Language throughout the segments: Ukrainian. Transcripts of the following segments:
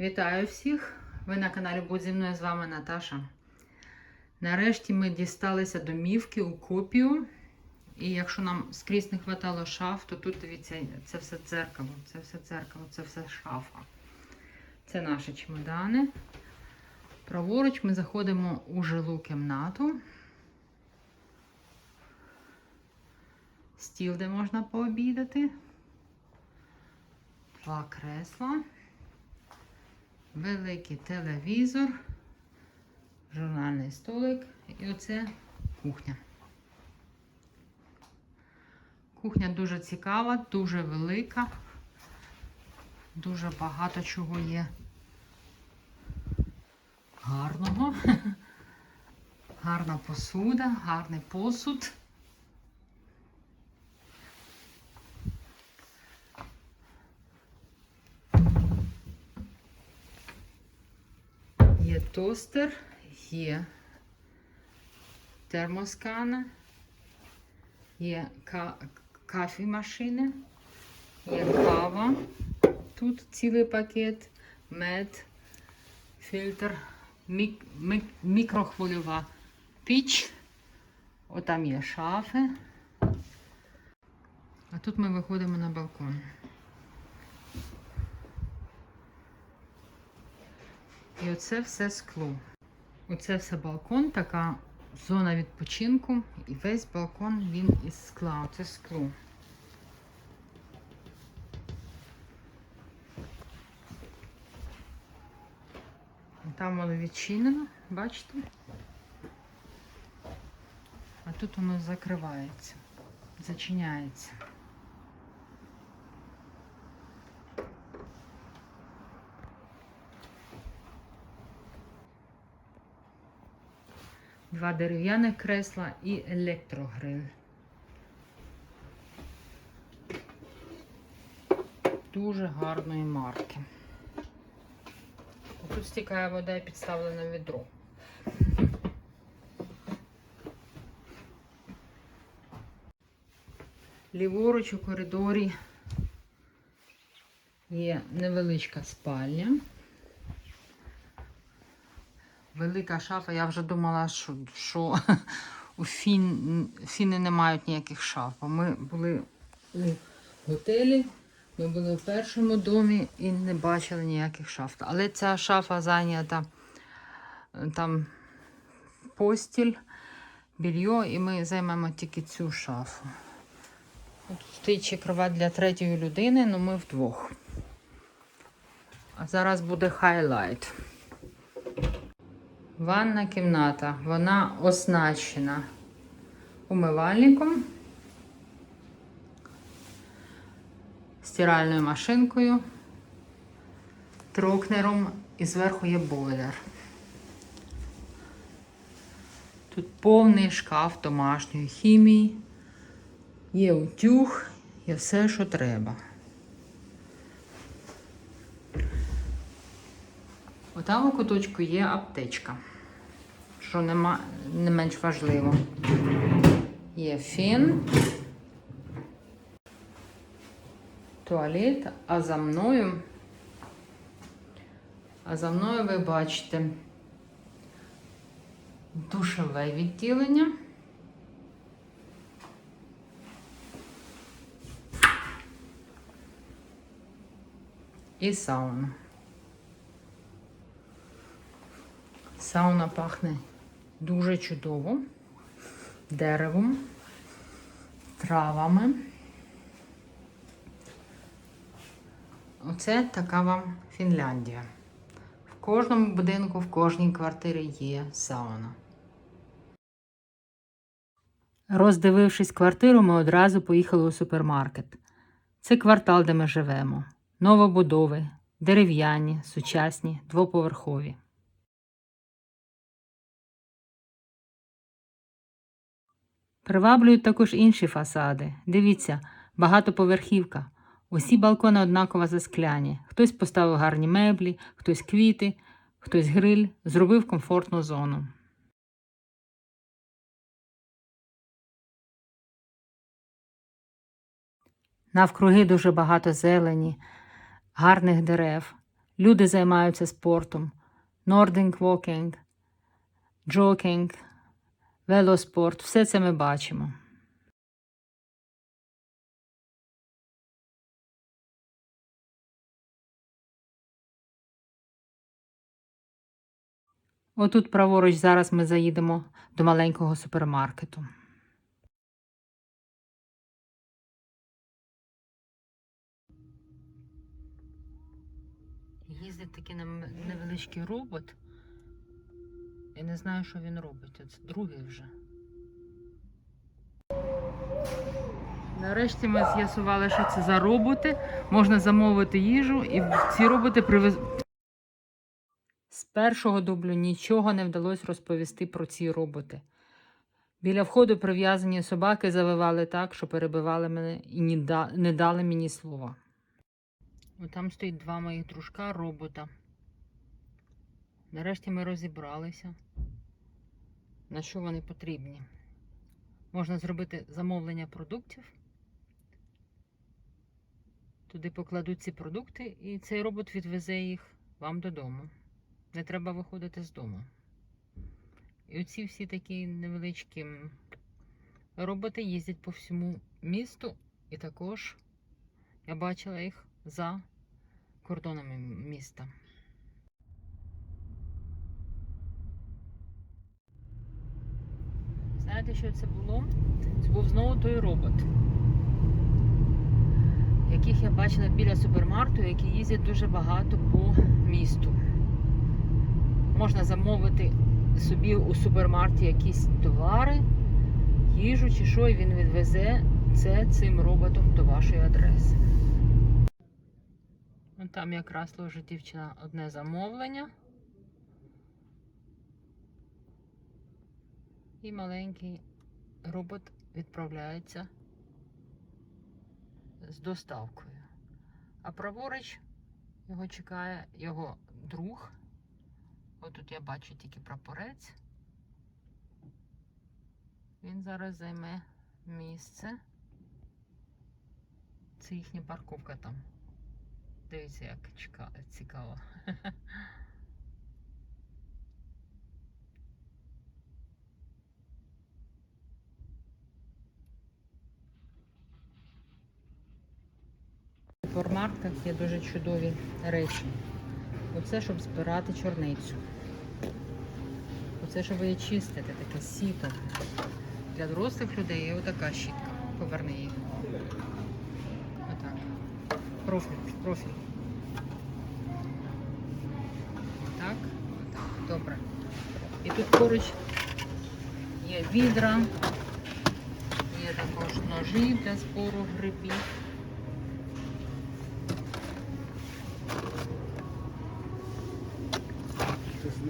Вітаю всіх! Ви на каналі Будь зі мною з вами Наташа. Нарешті ми дісталися домівки у копію. І якщо нам скрізь не хватало шаф, то тут дивіться, це все дзеркало, це все дзеркало, це все шафа. Це наші чемодани. Праворуч ми заходимо у жилу кімнату. Стіл, де можна пообідати. Два кресла. Великий телевізор, журнальний столик і оце кухня. Кухня дуже цікава, дуже велика, дуже багато чого є гарного. Гарна посуда, гарний посуд. Є тостер, є термоскана, є ка є кава. Тут цілий пакет, мед, фільтр, мік мік мікрохвильова піч. Отам є шафи. А тут ми виходимо на балкон. І оце все скло. Оце все балкон, така зона відпочинку. І весь балкон він із скла. Оце скло. Там воно відчинено, бачите? А тут воно закривається, зачиняється. Два дерев'яних кресла і електрогриль. Дуже гарної марки. Тут стікає вода і підставлене відро. Ліворуч у коридорі є невеличка спальня. Велика шафа. Я вже думала, що, що у фін, фіни не мають ніяких шаф. Ми були у готелі, ми були в першому домі і не бачили ніяких шаф. Але ця шафа зайнята е, там постіль, більйо, і ми займемо тільки цю шафу. Тут стоїть кровать для третьої людини, але ми вдвох. А зараз буде хайлайт. Ванна кімната, вона оснащена умивальником, стиральною машинкою, трокнером і зверху є бойлер. Тут повний шкаф домашньої хімії, є утюг, є все, що треба. Отам у куточку є аптечка, що нема, не менш важливо. Є фен, туалет, а за мною, а за мною ви бачите душове відділення. І сауна. Сауна пахне дуже чудово, деревом, травами. Оце така вам Фінляндія. В кожному будинку, в кожній квартирі є сауна. Роздивившись квартиру, ми одразу поїхали у супермаркет. Це квартал, де ми живемо. Новобудови, дерев'яні, сучасні, двоповерхові. Приваблюють також інші фасади. Дивіться, багатоповерхівка. Усі балкони однаково заскляні. Хтось поставив гарні меблі, хтось квіти, хтось гриль, зробив комфортну зону. Навкруги дуже багато зелені, гарних дерев. Люди займаються спортом, walking, джокінг, велоспорт. Все це ми бачимо. Отут праворуч зараз ми заїдемо до маленького супермаркету. Їздить такий невеличкий робот. Я не знаю, що він робить. Це другий вже. Нарешті ми з'ясували, що це за роботи. Можна замовити їжу і ці роботи привез. З першого дублю нічого не вдалося розповісти про ці роботи. Біля входу прив'язані собаки завивали так, що перебивали мене і не дали мені слова. Там стоїть два моїх дружка робота. Нарешті ми розібралися, на що вони потрібні. Можна зробити замовлення продуктів. Туди покладуть ці продукти, і цей робот відвезе їх вам додому. Не треба виходити з дому. І оці всі такі невеличкі роботи їздять по всьому місту, і також я бачила їх за кордонами міста. Знаєте, що це було? Це був знову той робот, яких я бачила біля супермарту, які їздять дуже багато по місту. Можна замовити собі у супермарті якісь товари, їжу чи що, і він відвезе це цим роботом до вашої адреси. Там якраз ложить дівчина одне замовлення. І маленький робот відправляється з доставкою. А праворуч його чекає його друг. Отут я бачу тільки прапорець. Він зараз займе місце. Це їхня парковка там. Дивіться, як цікаво. В супермаркетах є дуже чудові речі. Оце, щоб збирати чорницю. Оце, щоб її чистити, таке сіто. Для дорослих людей є отака щітка. Поверни її. Отак. Профіль, профіль. Так, отак. Добре. І тут поруч є відра, є також ножі для збору грибів.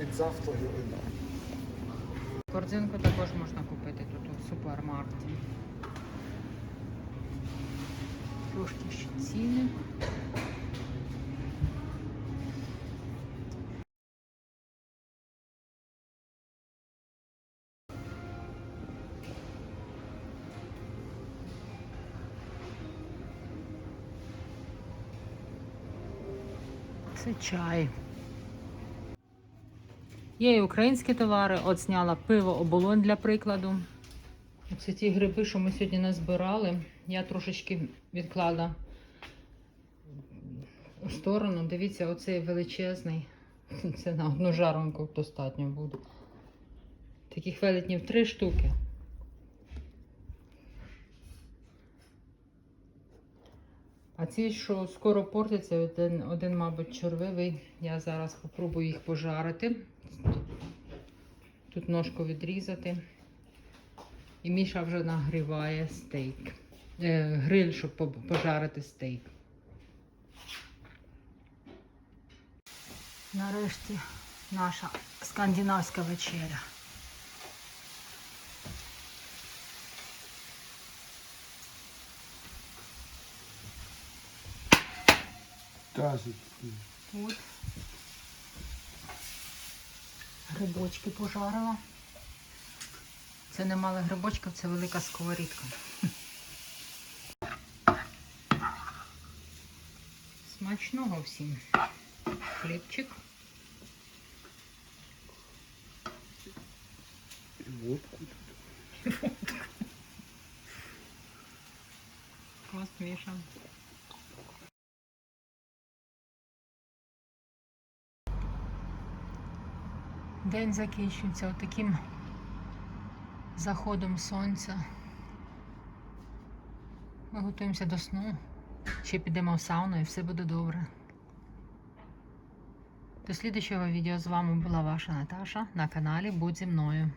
Nicht Saft hier. Корзинку також можна купити тут у супермаркеті. Трошки ще ціни. Це чай. Є і українські товари. От зняла пиво оболонь для прикладу. Оце ті гриби, що ми сьогодні назбирали. Я трошечки відклала у сторону. Дивіться, оцей величезний. Це на одну жаронку достатньо буде. Таких велетнів три штуки. А ці, що скоро портяться, один, один, мабуть, червивий. Я зараз спробую їх пожарити. Тут ножку відрізати. І Міша вже нагріває стейк. Е, гриль, щоб пожарити стейк. Нарешті наша скандинавська вечеря. Da ist грибочки пожарила. Це не мали грибочків, це велика сковорідка. Смачного всім. хлібчик. І водку. Хвост Міша. День закінчується таким заходом сонця. Ми готуємося до сну. Ще підемо в сауну і все буде добре. До слідчого відео з вами була ваша Наташа на каналі Будь зі мною.